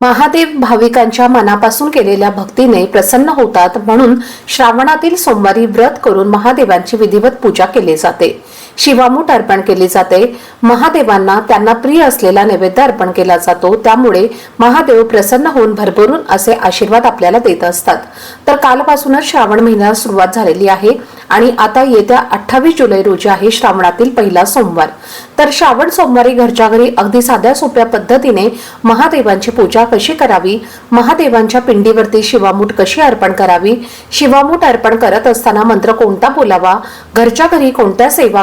महादेव भाविकांच्या मनापासून केलेल्या भक्तीने प्रसन्न होतात म्हणून श्रावणातील सोमवारी व्रत करून महादेवांची विधिवत पूजा केली जाते. शिवामूठ अर्पण केली जाते. महादेवांना त्यांना प्रिय असलेला नैवेद्य अर्पण केला जातो. त्यामुळे महादेव प्रसन्न होऊन भरभरून असे आशीर्वाद आपल्याला देत असतात. तर कालपासूनच श्रावण महिन्याला सुरुवात झालेली आहे आणि आता येत्या अठ्ठावीस जुलै रोजी आहे श्रावणातील पहिला सोमवार. तर श्रावण सोमवारी घरच्या घरी अगदी साध्या सोप्या पद्धतीने महादेवांची पूजा कशी करावी? महादेवांच्या पिंडीवरती शिवामूठ कशी अर्पण करावी? शिवामूठ अर्पण करत असताना मंत्र कोणता बोलावा? घरच्या घरी कोणत्या सेवा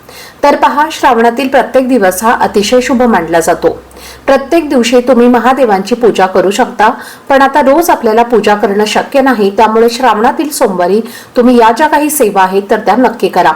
तर पहा श्रावणातील प्रत्येक दिवस हा अतिशय शुभ मानला जातो. प्रत्येक दिवशी तुम्ही महादेवांची पूजा करू शकता पण आता रोज आपल्याला पूजा करणं शक्य नाही त्यामुळे श्रावणातील सोमवारी तुम्ही या ज्या काही सेवा आहेत तर त्या नक्की करा.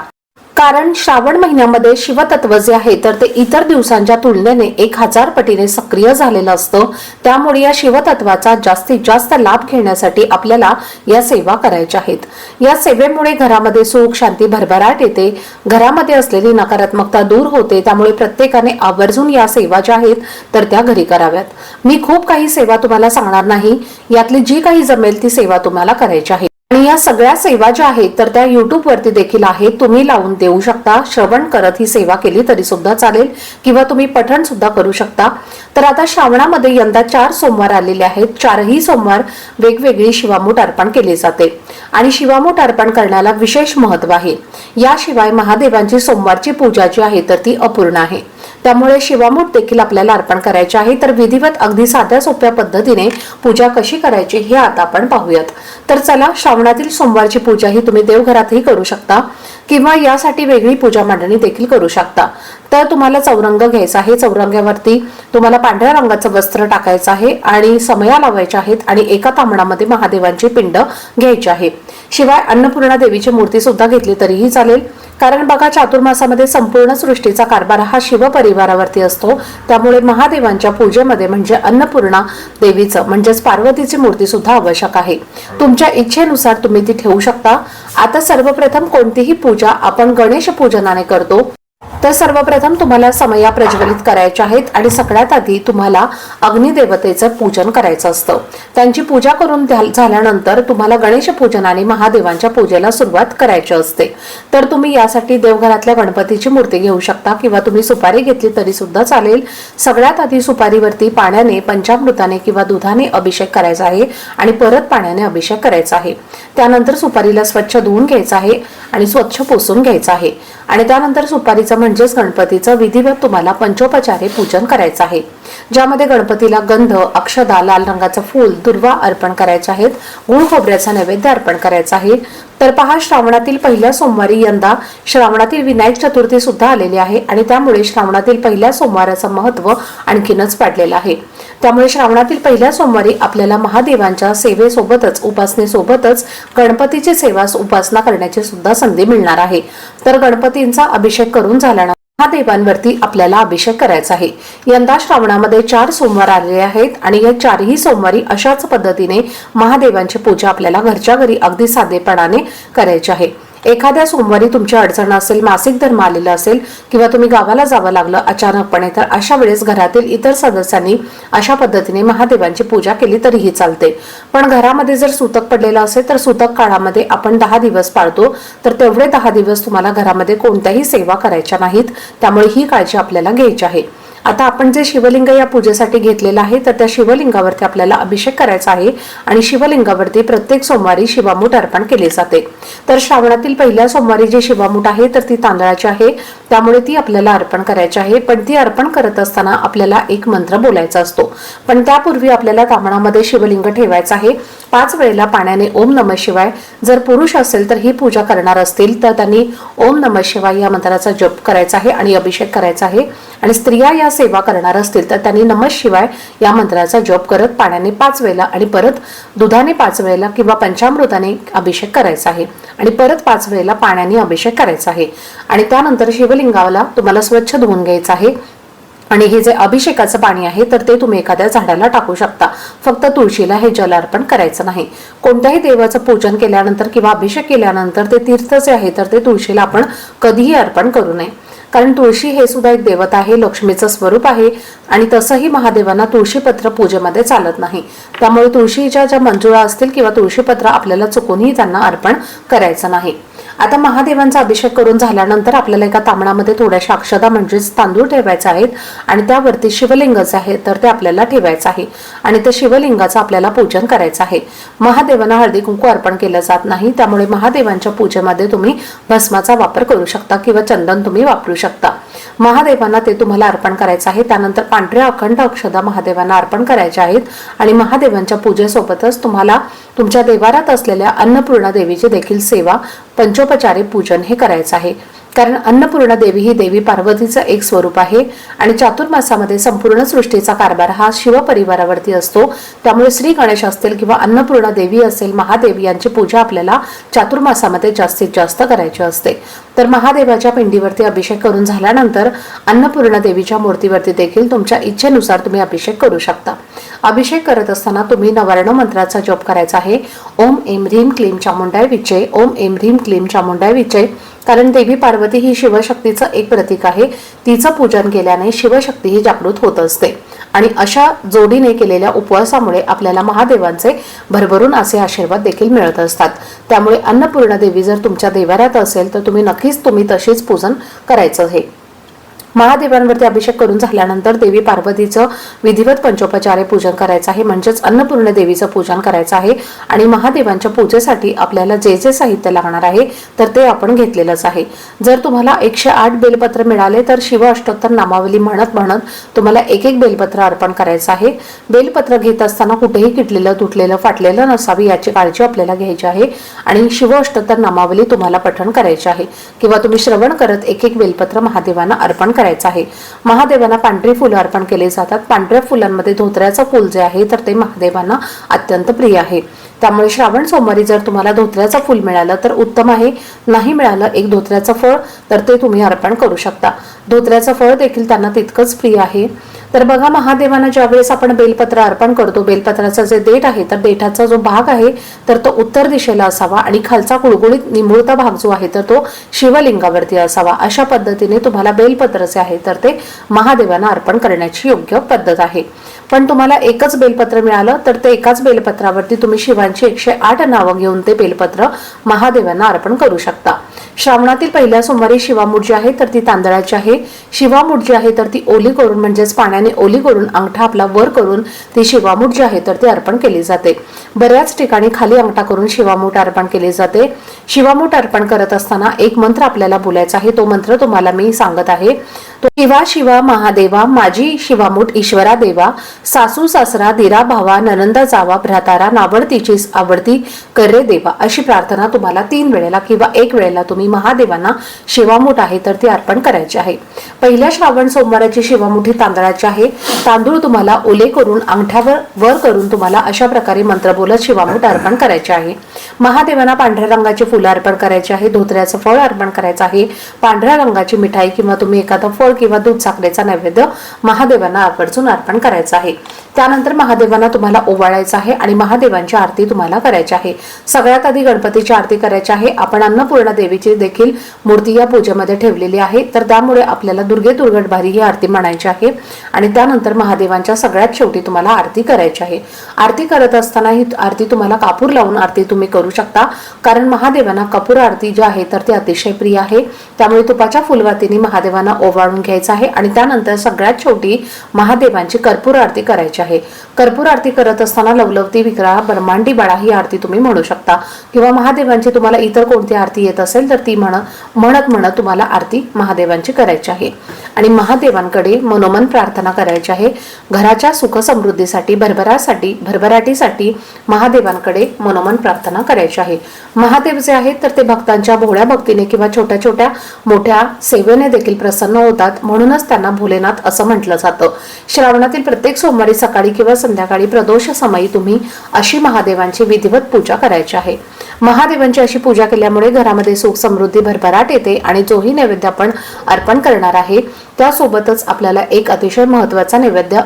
कारण श्रावण महिन्यामध्ये शिवतत्व जे आहे तर ते इतर दिवसांच्या तुलनेने एक हजार पटीने सक्रिय झालेलं असतं. त्यामुळे या शिवतत्वाचा जास्तीत जास्त लाभ घेण्यासाठी आपल्याला या सेवा करायच्या आहेत. या सेवेमुळे घरामध्ये सुख शांती भरभराट येते. घरामध्ये असलेली नकारात्मकता दूर होते. त्यामुळे प्रत्येकाने आवर्जून या सेवा ज्या आहेत तर त्या घरी कराव्यात. मी खूप काही सेवा तुम्हाला सांगणार नाही. यातली जी काही जमेल ती सेवा तुम्हाला करायची आहे. आणि या सगळ्या सेवा ज्या आहेत तर त्या युट्यूबवरती देखील आहेत. तुम्ही लावून देऊ शकता. श्रवण करत ही सेवा केली तरी सुद्धा चालेल किंवा तुम्ही पठण सुद्धा करू शकता. तर आता श्रावणामध्ये यंदा चार सोमवार आलेले आहेत. चारही सोमवार वेगवेगळी शिवामूठ अर्पण केले जाते. आणि शिवामूठ अर्पण करण्याला विशेष महत्त्व आहे. याशिवाय महादेवांची सोमवारची पूजा जी आहे तर ती अपूर्ण आहे. त्यामुळे शिवामूठ देखील आपल्याला अर्पण करायचे आहे. तर विधिवत अगदी साध्या सोप्या पद्धतीने पूजा कशी करायची हे आता आपण पाहूयात. तर चला श्रावणातील सोमवारची पूजा ही तुम्ही देवघरातही करू शकता किंवा यासाठी वेगळी पूजा मांडणी देखील करू शकता. तर तुम्हाला चौरंग घ्यायचा आहे. चौरंगावरती तुम्हाला पांढऱ्या रंगाचं वस्त्र टाकायचं आहे आणि समया लावायच्या आहेत आणि एका तांबडामध्ये महादेवांची पिंड घ्यायची आहे. शिवाय अन्नपूर्णा देवीची मूर्ती सुद्धा घेतली तरीही चालेल. कारण बघा चातुर्मासामध्ये संपूर्ण सृष्टीचा कारभार हा शिव परिवारावरती असतो. त्यामुळे महादेवांच्या पूजेमध्ये म्हणजे अन्नपूर्णा देवीचं म्हणजेच पार्वतीची मूर्ती सुद्धा आवश्यक आहे. तुमच्या इच्छेनुसार तुम्ही ती ठेवू शकता. आता सर्वप्रथम कोणतीही पूजा आपण गणेश पूजनाने करतो. तर सर्वप्रथम तुम्हाला समया प्रज्वलित करायच्या आहेत आणि सगळ्यात आधी तुम्हाला अग्निदेवतेचं पूजन करायचं असतं. त्यांची पूजा करून झाल्यानंतर तुम्हाला गणेश पूजन आणि महादेवांच्या पूजेला सुरुवात करायची असते. तर तुम्ही यासाठी देवघरातल्या गणपतीची मूर्ती घेऊ शकता किंवा तुम्ही सुपारी घेतली तरी सुद्धा चालेल. सगळ्यात आधी सुपारीवरती पाण्याने पंचामृताने किंवा दुधाने अभिषेक करायचा आहे आणि परत पाण्याने अभिषेक करायचा आहे. त्यानंतर सुपारीला स्वच्छ धुवून घ्यायचा आहे आणि स्वच्छ पुसून घ्यायचं आहे. आणि त्यानंतर सुपारीचं म्हणजे म्हणजेच गणपतीचं विधिवत तुम्हाला पंचोपचारे पूजन करायचं आहे. ज्यामध्ये गणपतीला गंध अक्षदा लाल रंगाचं फूल दुर्वा अर्पण करायचे आहेत. गुळ खोबऱ्याचा नैवेद्य अर्पण करायचा आहे. तर पहा श्रावणातील पहिल्या सोमवारी यंदा श्रावणातील विनायक चतुर्थी सुद्धा आलेली आहे आणि त्यामुळे श्रावणातील पहिल्या सोमवाराचं महत्त्व आणखीनच वाढलेलं आहे. त्यामुळे श्रावणातील पहिल्या सोमवारी आपल्याला महादेवांच्या सेवेसोबतच उपासनेसोबतच गणपतीची सेवा उपासना करण्याची सुद्धा संधी मिळणार आहे. तर गणपतींचा अभिषेक करून झाल्यानंतर महादेवांवरती आपल्याला अभिषेक करायचा आहे. यंदा श्रावणामध्ये चार सोमवार आलेले आहेत आणि या चारही सोमवारी अशाच पद्धतीने महादेवांची पूजा आपल्याला घरच्या घरी अगदी साधेपणाने करायची आहे. एखाद्या सोमवारी तुमची अडचण असेल मासिक धर्म आलेला असेल किंवा तुम्ही गावाला जावं लागलं अचानकपणे तर अशा वेळेस घरातील इतर सदस्यांनी अशा पद्धतीने महादेवांची पूजा केली तरीही चालते. पण घरामध्ये जर सुतक पडलेलं असेल तर सुतक काळामध्ये आपण दहा दिवस पाळतो तर तेवढे दहा दिवस तुम्हाला घरामध्ये कोणत्याही सेवा करायच्या नाहीत. त्यामुळे ही काळजी आपल्याला घ्यायची आहे. आता आपण जे शिवलिंग या पूजेसाठी घेतलेलं आहे तर त्या शिवलिंगावरती आपल्याला अभिषेक करायचा आहे आणि शिवलिंगावरती प्रत्येक सोमवारी शिवामूठ अर्पण केले जाते. तर श्रावणातील पहिल्या सोमवारी जी शिवामूठ आहे तर ती तांदळाची आहे. त्यामुळे ती आपल्याला अर्पण करायची आहे. पण ती अर्पण करत असताना आपल्याला एक मंत्र बोलायचा असतो. पण त्यापूर्वी आपल्याला तामणामध्ये शिवलिंग ठेवायचं आहे. पाच वेळेला पाण्याने ओम नम शिवाय जर पुरुष असेल तर ही पूजा करणार असतील तर त्यांनी ओम नम शिवाय या मंत्राचा जप करायचा आहे आणि अभिषेक करायचा आहे. आणि स्त्रिया या सेवा करणार असतील तर त्यांनी नम शिवाय या मंत्राचा जप करत पाण्याने पाच वेळेला आणि परत दुधाने पाच वेळेला किंवा पंचामृताने अभिषेक करायचा आहे. आणि परत पाच वेळेला पाण्याने अभिषेक करायचा आहे. आणि त्यानंतर शिवलिंगाला तुम्हाला स्वच्छ धुवून घ्यायचं आहे. आणि हे जे अभिषेकाचं पाणी आहे तर ते तुम्ही एखाद्या झाडाला टाकू शकता. फक्त तुळशीला हे जल अर्पण करायचं नाही. कोणत्याही देवाचं पूजन केल्यानंतर किंवा अभिषेक केल्यानंतर ते तीर्थ जे आहे तर ते तुळशीला आपण कधीही अर्पण करू नये. कारण तुळशी हे सुद्धा एक देवता आहे लक्ष्मीचं स्वरूप आहे आणि तसंही महादेवांना तुळशीपत्र पूजेमध्ये चालत नाही. त्यामुळे तुळशीच्या ज्या मंजुळा असतील किंवा तुळशीपत्र आपल्याला चुकूनही त्यांना अर्पण करायचं नाही. आता महादेवांचा अभिषेक करून झाल्यानंतर आपल्याला एका तांबणामध्ये थोड्याशा अक्षदा म्हणजेच तांदूळ ठेवायचे आहेत आणि त्यावरती शिवलिंगच आहे तर ते आपल्याला ठेवायचं आहे. आणि त्या शिवलिंगाचं आपल्याला पूजन करायचं आहे. महादेवांना हळदी कुंकू अर्पण केलं जात नाही त्यामुळे महादेवांच्या पूजेमध्ये तुम्ही भस्माचा वापर करू शकता किंवा चंदन तुम्ही वापरू शकता. महादेवांना ते तुम्हाला अर्पण करायचं आहे. त्यानंतर पांढऱ्या अखंड अक्षदा महादेवांना अर्पण करायच्या आहेत आणि महादेवांच्या पूजेसोबतच तुम्हाला तुमच्या देवारात असलेल्या अन्नपूर्णा देवीची देखील सेवा पंच पंचोपचारे पूजन हे करायचं आहे. कारण अन्नपूर्णा देवी ही देवी पार्वतीचं एक स्वरूप आहे आणि चातुर्मासामध्ये संपूर्ण सृष्टीचा कारभार हा शिवपरिवारावरती असतो. त्यामुळे श्री गणेश असतील किंवा अन्नपूर्णा देवी असेल महादेवी यांची पूजा आपल्याला चातुर्मासामध्ये जास्तीत जास्त करायची असते. तर महादेवाच्या पिंडीवरती अभिषेक करून झाल्यानंतर अन्नपूर्णा देवीच्या मूर्तीवरती देखील तुमच्या इच्छेनुसार तुम्ही अभिषेक करू शकता. अभिषेक करत असताना तुम्ही नवर्ण मंत्राचा जप करायचा आहे. ओम एम ह्रीम क्लीम चामुंडाय विजय ओम एम ह्रीम क्लीम चामुंडाय विजय. कारण देवी पार्वती ही शिवशक्तीचं एक प्रतीक आहे. तिचं पूजन केल्याने शिवशक्ती ही जागृत होत असते. आणि अशा जोडीने केलेल्या उपवासामुळे आपल्याला महादेवांचे भरभरून असे आशीर्वाद देखील मिळत असतात. त्यामुळे अन्नपूर्णा देवी जर तुमच्या देवाऱ्यात असेल तर तुम्ही नक्कीच तुम्ही तशीच पूजन करायचं आहे. महादेवांवरती अभिषेक करून झाल्यानंतर देवी पार्वतीचं विधिवत पंचोपचारे पूजन करायचं आहे. म्हणजेच अन्नपूर्ण देवीचं पूजन करायचं आहे आणि महादेवांच्या पूजेसाठी आपल्याला जे जे साहित्य लागणार आहे तर ते आपण घेतलेलंच आहे. जर तुम्हाला एकशे आठ बेलपत्र मिळाले तर शिव अष्टोत्तर नामावली म्हणत म्हणत तुम्हाला एक एक बेलपत्र अर्पण करायचं आहे. बेलपत्र घेत असताना कुठेही किटलेलं तुटलेलं फाटलेलं नसावी याची काळजी आपल्याला घ्यायची आहे आणि शिव अष्टोत्तर नामावली तुम्हाला पठण करायची आहे. किंवा तुम्ही श्रवण करत एक एक बेलपत्र महादेवांना अर्पण करायचं आहे. महादेवांना पांढरी फुलं अर्पण केली जातात. पांढऱ्या फुलांमध्ये धोत्र्याचं फुल जे आहे तर ते महादेवांना अत्यंत प्रिय आहे. त्यामुळे श्रावण सोमवारी जर तुम्हाला धोत्र्याचं फूल मिळालं तर उत्तम आहे. नाही मिळालं एक धोत्र्याचं फळ तर ते तुम्ही अर्पण करू शकता. धोत्र्याचं फळ देखील त्यांना तितकंच प्रिय आहे. तर बघा महादेवांना ज्यावेळेस आपण बेलपत्र अर्पण करतो बेलपत्राचं जे देठ आहे तर देठाचा जो भाग आहे तर तो उत्तर दिशेला असावा आणि खालचा गुळगुळीत निमुळता भाग जो आहे तर तो शिवलिंगावरती असावा. अशा पद्धतीने तुम्हाला बेलपत्र जे आहे तर ते महादेवांना अर्पण करण्याची योग्य पद्धत आहे. पण तुम्हाला एकच बेलपत्र मिळालं तर ते एकाच बेलपत्रावरती तुम्ही शिवांची एकशे आठ नावं घेऊन ते बेलपत्र महादेवांना अर्पण करू शकता. श्रावणातील पहिल्या सोमवारी शिवामूठ जी आहे तर ती तांदळाची आहे. शिवामूठ जी आहे तर ती ओली करून म्हणजेच पाण्याने ओली करून अंगठा आपला वर करून ती शिवामूठ जी आहे तर ती अर्पण केली जाते. बऱ्याच ठिकाणी खाली अंगठा करून शिवामूठ अर्पण केली जाते. शिवामूठ अर्पण करत असताना एक मंत्र आपल्याला बोलायचा आहे. तो मंत्र तुम्हाला मी सांगत आहे. शिवा शिवा महादेवा माझी शिवामूठ ईश्वरा देवा सासू सासरा दिरा भावा ननंदा जावा भ्रातारा नावडतीचीच आवडती करे देवा अशी प्रार्थना तुम्हाला तीन वेळेला किंवा एक वेळेला तुम्ही महादेवांना शिवामूठ आहे तर ती अर्पण करायची आहे. पहिल्या श्रावण सोमवाराची शिवामुठी तांदळाची आहे. तांदूळ तुम्हाला ओले करून अंगठ्यावर वर करून तुम्हाला अशा प्रकारे मंत्र बोलत शिवामूठ अर्पण करायचे आहे. महादेवांना पांढऱ्या रंगाची फुलं अर्पण करायची आहे. धोत्र्याचं फळ अर्पण करायचं आहे. पांढऱ्या रंगाची मिठाई किंवा तुम्ही एखादं फळ किंवा दूध साखरेचा नैवेद्य महादेवांना आवर्जून अर्पण करायचा आहे. त्यानंतर महादेवांना तुम्हाला ओवाळायचं आहे आणि महादेवांची आरती तुम्हाला करायची आहे. सगळ्यात आधी गणपतीची आरती करायची आहे. आपण अन्नपूर्णा देवीची देखील मूर्ती या पूजेमध्ये ठेवलेली आहे. तर त्यामुळे आपल्याला दुर्गे दुर्गट भारी ही आरती म्हणायची आहे. आणि त्यानंतर महादेवांच्या सगळ्यात शेवटी तुम्हाला आरती करायची आहे. आरती करत असताना ही आरती तुम्हाला कापूर लावून आरती तुम्ही करू शकता. कारण महादेवांना कपूर आरती जी आहे तर ती अतिशय प्रिय आहे. त्यामुळे तुपाच्या फुलवातीने महादेवांना ओवाळून घ्यायचं आहे आणि त्यानंतर सगळ्यात शेवटी महादेवांची कर्पूर आरती करायची आहे. कर्पूर आरती करत असताना लवलवती विक्रा ब्रह्मांडी बाळा ही आरती तुम्ही म्हणू शकता. किंवा महादेवांची तुम्हाला इतर कोणती आरती येत असेल तर ती म्हण म्हणत म्हणत तुम्हाला आरती महादेवांची करायची आहे. आणि महादेवांकडे मनोमन प्रार्थना करायची आहे. घराच्या सुख समृद्धीसाठी भरभरासाठी भरभराटीसाठी महादेवांकडे मनोमन प्रार्थना करायची आहे. महादेव जे आहेत तर ते भक्तांच्या भोळ्या भक्तीने किंवा छोट्या छोट्या मोठ्या सेवेने देखील प्रसन्न होतात. म्हणूनच त्यांना भोलेनाथ असं म्हटलं जातं. श्रावणातील प्रत्येक सोमवारी सकाळी किंवा संध्याकाळी प्रदोष समयी तुम्ही अशी महादेवांची विधिवत पूजा करायची आहे. महादेवांची अशी पूजा केल्यामुळे घरामध्ये सुख समृद्धी भरभराट येते आणि जोही नैवेद्य आपण अर्पण करणार आहे. त्यासोबतच आपल्याला एक अतिशय महत्त्वाचा नैवेद्य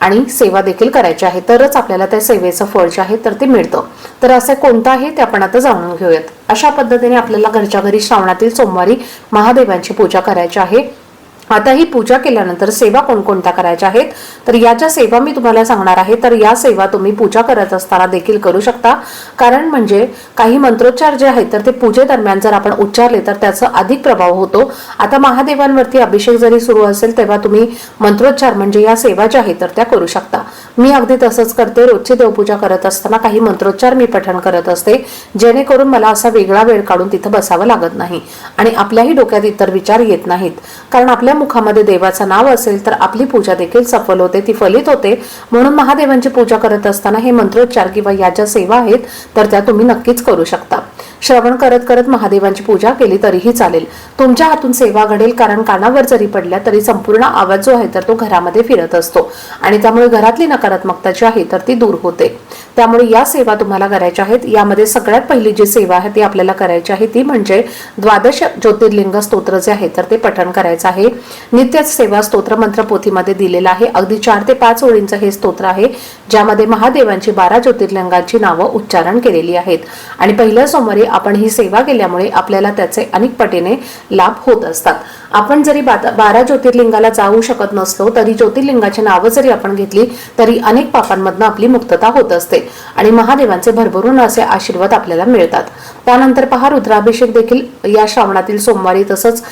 आणि सेवा देखील करायची आहे. तरच आपल्याला त्या सेवेचं फळ जे आहे तर ते मिळतं. तर असं कोणतं आहे ते आपण आता जाणून घेऊयात. अशा पद्धतीने आपल्याला घरच्या घरी श्रावणातील सोमवारी महादेवांची पूजा करायची आहे. आता ही पूजा केल्यानंतर सेवा कोणकोणत्या करायच्या आहेत? तर याच्या सेवा मी तुम्हाला सांगणार आहे. तर या सेवा तुम्ही पूजा करत असताना देखील करू शकता. कारण म्हणजे काही मंत्रोच्चार जे आहेत तर ते पूजेदरम्यान जर आपण उच्चारले तर त्याचा अधिक प्रभाव होतो. आता महादेवांवरती अभिषेक जरी सुरू असेल तेव्हा तुम्ही मंत्रोच्चार म्हणजे या सेवा ज्या आहेत तर त्या करू शकता. मी अगदी तसंच करते. रोजची देवपूजा करत असताना काही मंत्रोच्चार मी पठण करत असते जेणेकरून मला असा वेगळा वेळ काढून तिथं बसावं लागत नाही आणि आपल्याही डोक्यात इतर विचार येत नाहीत. कारण आपल्या मुखामध्ये देवाचं नाव असेल तर आपली पूजा देखील सफल होते ती फलित होते. म्हणून महादेवांची पूजा करत असताना हे मंत्रोच्चार किंवा या ज्या सेवा आहेत तर त्या तुम्ही नक्कीच करू शकता. श्रवण करत करत महादेवांची पूजा केली तरीही चालेल. तुमच्या हातून सेवा घडेल कारण कानावर जरी पडल्या तरी संपूर्ण आवाज जो आहे तर तो घरामध्ये फिरत असतो. आणि त्यामुळे घरातली नकारात्मकता जी आहे तर ती दूर होते. त्यामुळे या सेवा तुम्हाला करायच्या आहेत. यामध्ये सगळ्यात पहिली जी सेवा आहे ती आपल्याला करायची आहे ती म्हणजे द्वादश ज्योतिर्लिंग स्तोत्र जे आहे तर ते पठण करायचं आहे. नित्यच सेवा स्तोत्र मंत्र पोथीमध्ये दिलेलं आहे. अगदी चार ते पाच ओळींचं हे स्तोत्र आहे ज्यामध्ये महादेवांची बारा ज्योतिर्लिंगांची नावं उच्चारण केलेली आहेत. आणि पहिल्या सोमवारी आपण ही सेवा केल्यामुळे आपल्याला त्याचे अनेक पटीने लाभ होत असतात. आपण जरी बारा ज्योतिर्लिंगाला जाऊ शकत नसलो तरी ज्योतिर्लिंगाची नावं जरी आपण घेतली तरी अनेक पापांमधनं आपली मुक्तता होत असते आणि महादेवांचे भरभरून असे आशीर्वाद आपल्याला मिळतात. त्यानंतर पहा रुद्राभिषेक देखील या श्रावणातील सोमवारी तसंच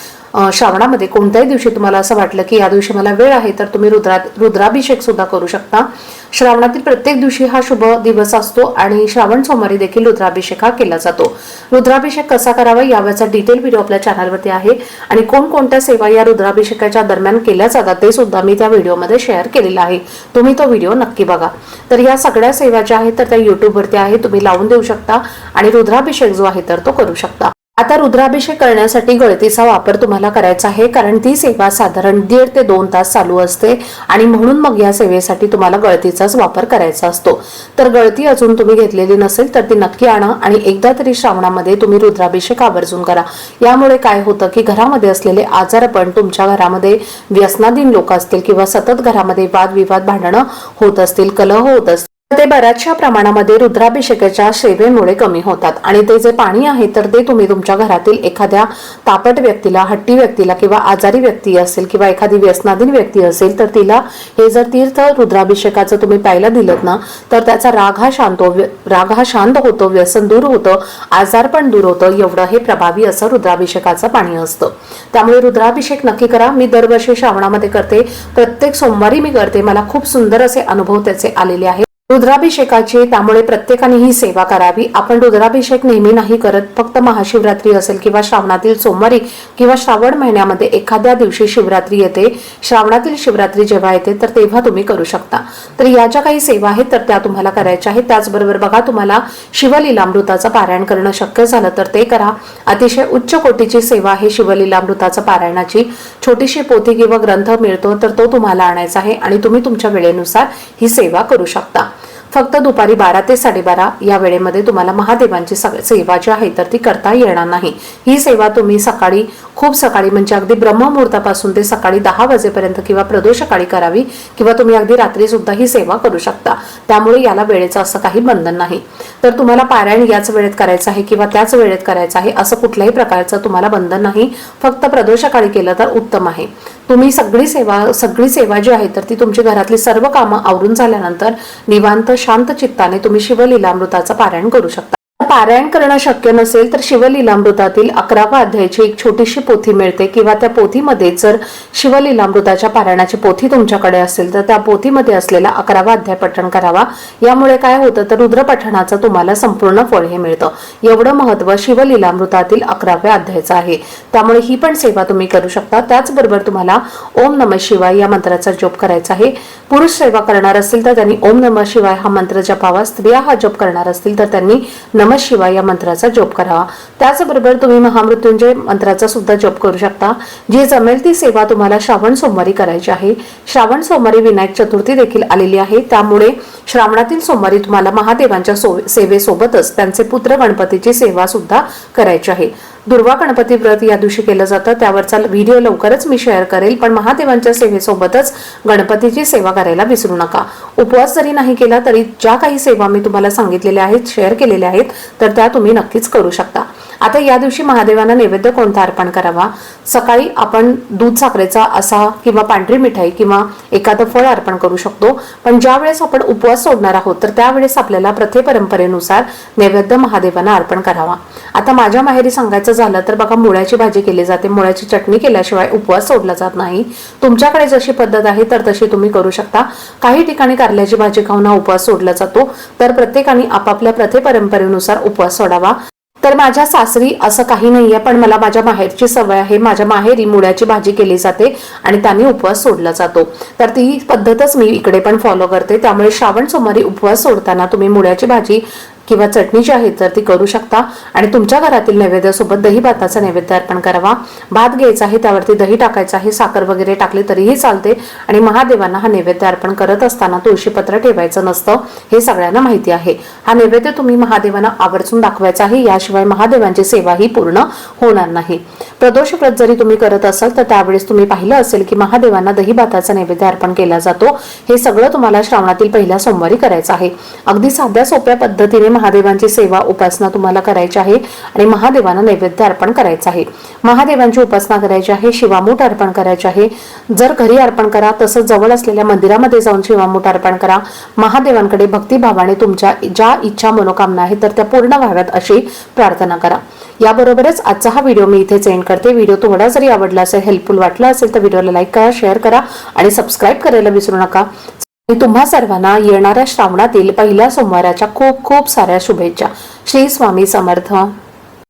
श्रावणामध्ये कोणत्याही दिवशी तुम्हाला असं वाटलं की या दिवशी मला वेळ आहे तर तुम्ही रुद्रा रुद्राभिषेक सुद्धा करू शकता. श्रावणातील प्रत्येक दिवशी हा शुभ दिवस असतो आणि श्रावण सोमवारी देखील रुद्राभिषेक हा केला जातो. रुद्राभिषेक कसा करावा यावरचा डिटेल व्हिडिओ आपल्या चॅनलवरती आहे आणि कोणकोणत्या सेवा या रुद्राभिषेकाच्या दरम्यान केल्या जातात ते सुद्धा मी त्या व्हिडिओमध्ये शेअर केलेला आहे. तुम्ही तो व्हिडिओ नक्की बघा. तर या सगळ्या सेवा ज्या आहेत तर त्या युट्यूबवरती आहे तुम्ही लावून देऊ शकता आणि रुद्राभिषेक जो आहे तर तो करू शकता. आता रुद्राभिषेक करण्यासाठी गळतीचा वापर तुम्हाला करायचा आहे कारण ती सेवा साधारण दीड ते दोन तास चालू असते आणि म्हणून मग या सेवेसाठी तुम्हाला गळतीचाच वापर करायचा असतो. तर गळती अजून तुम्ही घेतलेली नसेल तर ती नक्की आणा आणि एकदा तरी श्रावणामध्ये तुम्ही रुद्राभिषेक आवर्जून करा. यामुळे काय होतं की घरामध्ये असलेले आजारपण तुमच्या घरामध्ये व्यसनाधीन लोक असतील किंवा सतत घरामध्ये वादविवाद भांडणं होत असतील कलह होत असतील ते बऱ्याचशा प्रमाणामध्ये रुद्राभिषेकाच्या सेवेमुळे कमी होतात. आणि ते जे पाणी आहे तर ते तुम्ही तुमच्या घरातील एखाद्या तापट व्यक्तीला हट्टी व्यक्तीला किंवा आजारी व्यक्ती असेल किंवा एखादी व्यसनाधीन व्यक्ती असेल तर तिला हे जर तीर्थ रुद्राभिषेकाचं तुम्ही प्यायला दिलं ना तर त्याचा राग हा शांत व्य- राग हा शांत होतो व्यसन दूर होतं आजार पण दूर होतं. एवढं हे प्रभावी असं रुद्राभिषेकाचं पाणी असतं. त्यामुळे रुद्राभिषेक नक्की करा. मी दरवर्षी श्रावणामध्ये करते. प्रत्येक सोमवारी मी करते. मला खूप सुंदर असे अनुभव त्याचे आलेले आहेत. रुद्राभिषेकाची त्यामुळे प्रत्येकाने ही सेवा करावी. आपण रुद्राभिषेक नेहमी नाही करत. फक्त महाशिवरात्री असेल किंवा श्रावणातील सोमवारी किंवा श्रावण महिन्यामध्ये एखाद्या दिवशी शिवरात्री येते. श्रावणातील शिवरात्री जेव्हा येते तर तेव्हा तुम्ही करू शकता. तर या ज्या काही सेवा आहेत तर त्या तुम्हाला करायच्या आहेत. त्याचबरोबर बघा तुम्हाला शिवलीलामृताचं पारायण करणं शक्य झालं तर ते करा. अतिशय उच्च कोटीची सेवा आहे शिवलीलामृताचं पारायणाची. छोटीशी पोथी किंवा ग्रंथ मिळतो तर तो तुम्हाला आणायचा आहे आणि तुम्ही तुमच्या वेळेनुसार ही सेवा करू शकता. फक्त दुपारी बारा ते साडेबारा या वेळेमध्ये तुम्हाला महादेवांची सेवा जी आहे तर ती करता येणार नाही. ही सेवा तुम्ही सकाळी खूप सकाळी म्हणजे अगदी ब्रह्ममुहूर्तापासून ते सकाळी दहा वाजेपर्यंत किंवा प्रदोषकाळी करावी किंवा तुम्ही अगदी रात्री सुद्धा ही सेवा करू शकता. त्यामुळे याला वेळेचं असं काही बंधन नाही. तर तुम्हाला पारायण याच वेळेत करायचं आहे किंवा त्याच वेळेत करायचं आहे असं कुठल्याही प्रकारचं तुम्हाला बंधन नाही. फक्त प्रदोषकाळी केलं तर उत्तम आहे. तुम्ही सगळी सेवा सगळी सेवा जी आहे तर ती तुमची घरातली सर्व कामं आवरून झाल्यानंतर निवांत शांत चित्ताने तुम्ही शिवलीलामृताचं पारायण करू शकता. पारायण करणं शक्य नसेल तर शिवलीलामृतातील अकरावा अध्यायाची एक छोटीशी पोथी मिळते किंवा त्या पोथीमध्ये जर शिवलीलामृताच्या पारायणाची पोथी तुमच्याकडे असेल तर त्या पोथीमध्ये असलेला अकरावा अध्याय पठण करावा. यामुळे काय होतं तर रुद्रपठणाचं तुम्हाला संपूर्ण फळ हे मिळतं. एवढं महत्त्व शिवलीलामृतातील अकराव्या अध्यायाचं आहे. त्यामुळे ही पण सेवा तुम्ही करू शकता. त्याचबरोबर तुम्हाला ओम नम शिवाय या मंत्राचा जप करायचा आहे. पुरुष सेवा करणार असतील तर त्यांनी ओम नम शिवाय हा मंत्र जपावा. स्त्रिया हा जप करणार असतील तर त्यांनी नम शिवाय या मंत्राचा जप करावा त्याचबरोबर तुम्ही महामृत्युंजय मंत्राचा सुद्धा जप करू शकता. जी जमेल ती सेवा तुम्हाला श्रावण सोमवारी करायची आहे. श्रावण सोमवारी विनायक चतुर्थी देखील आलेली आहे. त्यामुळे श्रावणातील सोमवारी तुम्हाला महादेवांच्या सेवेसोबतच त्यांचे पुत्र गणपतीची सेवा सुद्धा करायची आहे. दुर्वा गणपती व्रत या दिवशी केलं जातं. त्यावरचा व्हिडिओ लवकरच मी शेअर करेल पण महादेवांच्या सेवेसोबतच गणपतीची सेवा करायला विसरू नका. उपवास जरी नाही केला तरी ज्या काही सेवा मी तुम्हाला सांगितलेल्या आहेत शेअर केलेल्या आहेत तर त्या तुम्ही नक्कीच करू शकता. आता या दिवशी महादेवांना नैवेद्य कोणता अर्पण करावा? सकाळी आपण दूध साखरेचा असा किंवा पांढरी मिठाई किंवा एखादं फळ अर्पण करू शकतो. पण ज्या वेळेस आपण उपवास सोडणार आहोत तर त्यावेळेस आपल्याला प्रथे परंपरेनुसार नैवेद्य महादेवांना अर्पण करावा. आता माझ्या माहेरी सांगायचं झालं तर बघा मुळ्याची भाजी केली जाते. मुळ्याची चटणी केल्याशिवाय उपवास सोडला जात नाही. तुमच्याकडे जशी पद्धत आहे तर तशी तुम्ही करू शकता. काही ठिकाणी कारल्याची भाजी खाऊन हा उपवास सोडला जातो. तर प्रत्येकाने आपापल्या प्रथे परंपरेनुसार उपवास सोडावा. तर माझ्या सासरी असं काही नाहीये पण मला माझ्या माहेरची सवय आहे. माझ्या माहेरी मुळ्याची भाजी केली जाते आणि त्यांनी उपवास सोडला जातो. तर ती पद्धतच मी इकडे पण फॉलो करते. त्यामुळे श्रावण सोमवारी उपवास सोडताना तुम्ही मुळ्याची भाजी किंवा चटणी जी आहे तर ती करू शकता. आणि तुमच्या घरातील नैवेद्यासोबत दही भाताचा नैवेद्य अर्पण करावा. भात घ्यायचा आहे त्यावरती दही टाकायचं आहे साखर वगैरे टाकली तरीही चालते. आणि महादेवांना हा नैवेद्य अर्पण करत असताना तुळशीपत्र ठेवायचं नसतं हे सगळ्यांना माहिती आहे. हा नैवेद्य तुम्ही महादेवांना आवर्जून दाखवायचा आहे याशिवाय महादेवांची सेवा ही पूर्ण होणार नाही. प्रदोष व्रत जरी तुम्ही करत असाल तर त्यावेळेस तुम्ही पाहिलं असेल की महादेवांना दही भाताचा नैवेद्य अर्पण केला जातो. हे सगळं तुम्हाला श्रावणातील पहिल्या सोमवारी करायचं आहे. अगदी साध्या सोप्या पद्धतीने महादेवांची सेवा उपासना तुम्हाला करायची आहे आणि महादेवांना नैवेद्य अर्पण करायचं आहे. महादेवांची उपासना करायची आहे शिवामूठ अर्पण करायचे आहे. जर घरी अर्पण करा तसंच जवळ असलेल्या मंदिरामध्ये जाऊन शिवामूठ अर्पण करा. महादेवांकडे भक्तिभावाने तुमच्या ज्या इच्छा मनोकामना आहेत तर त्या पूर्ण व्हाव्यात अशी प्रार्थना करा. याबरोबरच आजचा हा व्हिडिओ मी इथे एंड करते. व्हिडिओ तुम्हाला जरी आवडला असेल हेल्पफुल वाटला असेल तर व्हिडिओला लाईक करा शेअर करा आणि सबस्क्राईब करायला विसरू नका. आणि तुम्हा सर्वांना येणाऱ्या श्रावणातील पहिल्या सोमवाराच्या खूप खूप साऱ्या शुभेच्छा. श्री स्वामी समर्थ.